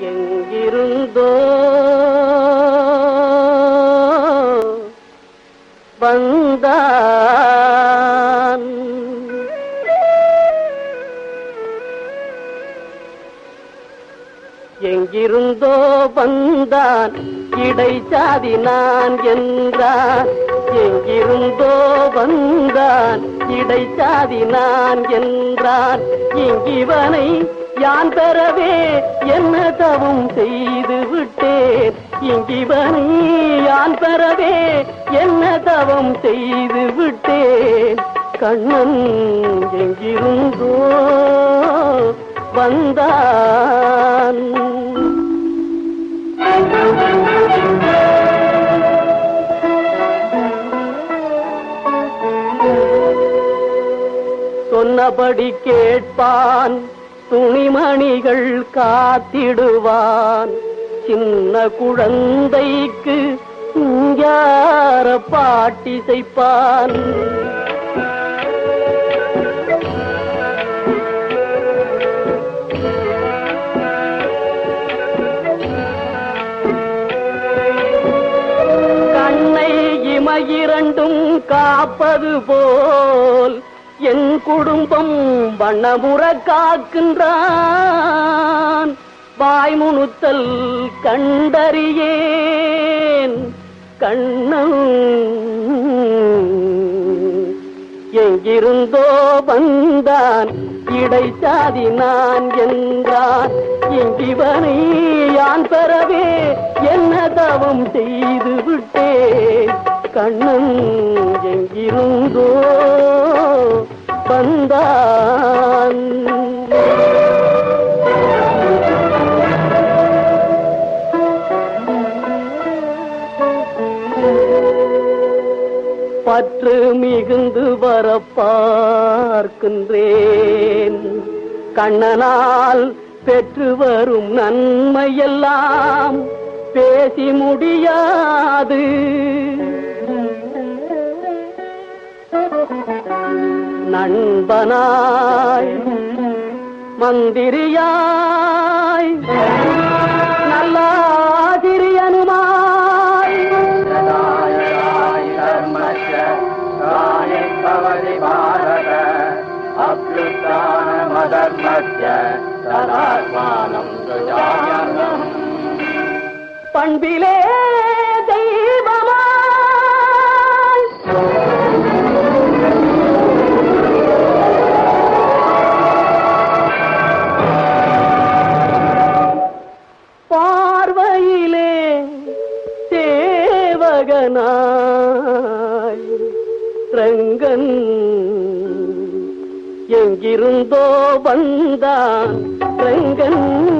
எங்கிருந்தோ? வந்தான். எங்கிருந்தோ வந்தான். இடைச்சாதி நான் என்றான். எங்கிருந்தோ வந்தான். இடைச்சாதி நான் என்றான். இங்கிவனை யான் பெறவே என்ன தவம் செய்து விட்டேன். இங்கிவனை யான் பெறவே என்ன தவம் செய்து விட்டேன். கண்ணன் எங்கிருந்தோ வந்தான். சொன்னபடி கேட்பான். துணிமணிகள் காத்திடுவான். சின்ன குழந்தைக்கு யார பாட்டிசைப்பான் கண்ணை இமையிரண்டும் காப்பது போல் என் குடும்பம் வண்ணமுற காக்கின்றான். வாய்முணுத்தல் கண்டறியேன். கண்ணம் எங்கிருந்தோ வந்தான். இடைச்சாதி நான் என்றான். இங்கிவனை யான் பெறவே என்ன தவம் செய்து விட்டேன். கண்ணன் எங்கிருந்தோ வந்தான். பற்று மிகுந்து வர பார்க்கின்றேன் கண்ணனால் பெற்று வரும் நன்மையெல்லாம் பேசி முடியாது. நண்பனாய் மந்திரியாய் நல்லாதிரியனுமாய். பண்பிலே போனாய் ரங்கன். எங்கிருந்தோ வந்தான் ரங்கன்.